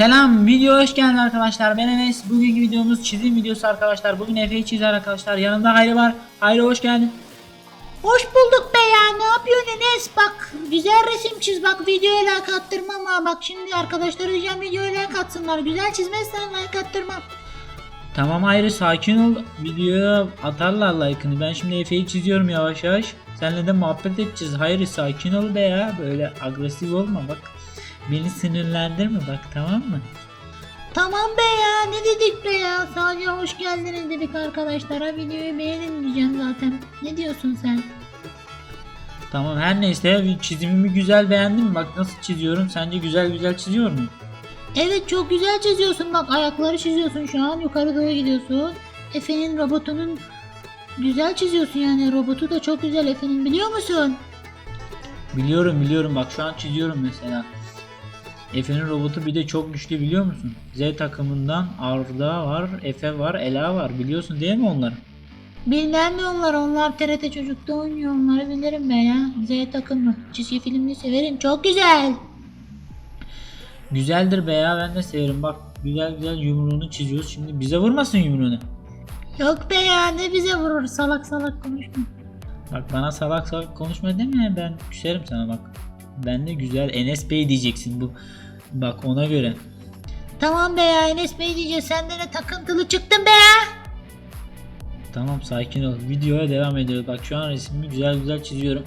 Selam video hoş geldin arkadaşlar. Ben Enes. Bugünkü videomuz çizim videosu arkadaşlar. Bugün Efe'yi çizer arkadaşlar. Yanımda Hayri var. Hayri hoş geldin. Hoş bulduk be ya. Ne yapıyorsun Enes? Bak güzel resim çiz. Bak videoya like attırmam ha bak şimdi arkadaşlar diyeceğim videoya like atsınlar. Güzel çizmezsen like attırmam. Tamam Hayri sakin ol. Videoya atarlar like'ını. Ben şimdi Efe'yi çiziyorum yavaş yavaş. Seninle de muhabbet edeceğiz. Hayri sakin ol be ya. Böyle agresif olma bak Beni sinirlendirme bak tamam mı? Tamam be ya ne dedik be ya sadece hoş geldiniz dedik arkadaşlara videoyu beğenin diyeceğim zaten ne diyorsun sen? Tamam her neyse çizimimi güzel beğendin mi? Bak nasıl çiziyorum sence güzel güzel çiziyor muyum? Evet çok güzel çiziyorsun bak ayakları çiziyorsun şu an yukarı doğru gidiyorsun. Efe'nin robotunun güzel çiziyorsun yani robotu da çok güzel Efe'nin biliyor musun? Biliyorum biliyorum bak şu an çiziyorum mesela. Efe'nin robotu bir de çok güçlü biliyor musun? Z takımından Arda var, Efe var, Ela var biliyorsun değil mi onları? Bilmem mi onlar onlar TRT Çocuk'ta oynuyor onları bilirim ben ya. Z takımı çizgi filmini severim çok güzel. Güzeldir be ya ben de severim bak güzel güzel yumruğunu çiziyoruz şimdi bize vurmasın yumruğunu. Yok be ya ne bize vurur salak salak konuşma. Bak bana salak salak konuşma deme ben küserim sana bak. Ben de güzel Enes Bey diyeceksin bu. Bak ona göre. Tamam be ya Enes Bey diyeceğiz sen de ne takıntılı çıktın be ya. Tamam sakin ol. Videoya devam ediyoruz. Bak şu an resmimi güzel güzel çiziyorum.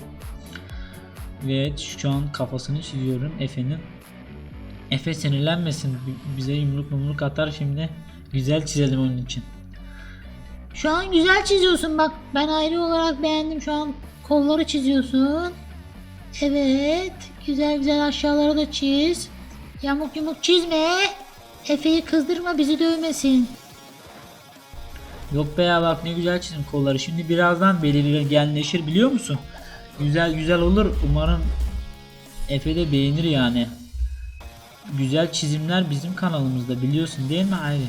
Ve şu an kafasını çiziyorum Efe'nin. Efe sinirlenmesin. Bize yumruk yumruk atar şimdi. Güzel çizelim onun için. Şu an güzel çiziyorsun bak ben ayrı olarak beğendim şu an kolları çiziyorsun. Evet güzel güzel aşağıları da çiz. Yamuk yumuk çizme. Efe'yi kızdırma bizi dövmesin. Yok be ya bak ne güzel çizim kolları. Şimdi birazdan belirgenleşir biliyor musun? Güzel güzel olur. Umarım Efe de beğenir yani. Güzel çizimler bizim kanalımızda biliyorsun değil mi Hayri?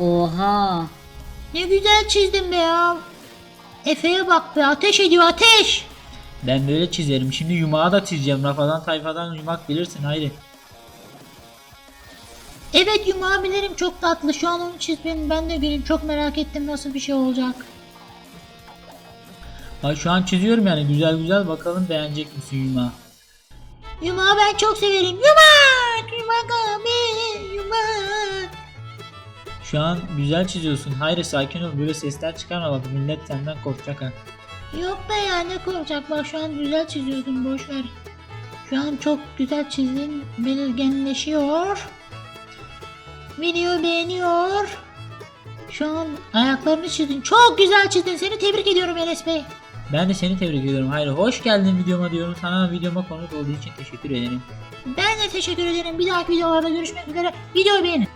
Oha. Ne güzel çizdin be ya. Efe'ye bak be ateş ediyor ateş. Ben böyle çizerim. Şimdi yumağı da çizeceğim. Rafadan tayfadan yumak bilirsin Hayri. Evet yumağı bilirim çok tatlı. Şu an onu çiz benim ben de göreyim. Çok merak ettim nasıl bir şey olacak. Bak şu an çiziyorum yani güzel güzel bakalım beğenecek misin yumağı. Yumağı ben çok severim. Yumak! Yumak abi! Yumak! Şu an güzel çiziyorsun. Hayri sakin ol böyle sesler çıkarma bak millet senden korkacak ha. Yok be ya ne korkacak bak şu an güzel çiziyorsun boş ver. Şu an çok güzel çizdin belirgenleşiyor. Video beğeniyor. Şu an ayaklarını çizdin. Çok güzel çizdin. Seni tebrik ediyorum Enes Bey. Ben de seni tebrik ediyorum Hayri. Hoş geldin videoma diyorum. Sana videoma konuk olduğu için teşekkür ederim. Ben de teşekkür ederim. Bir dahaki videolarda görüşmek üzere. Videoyu beğenin.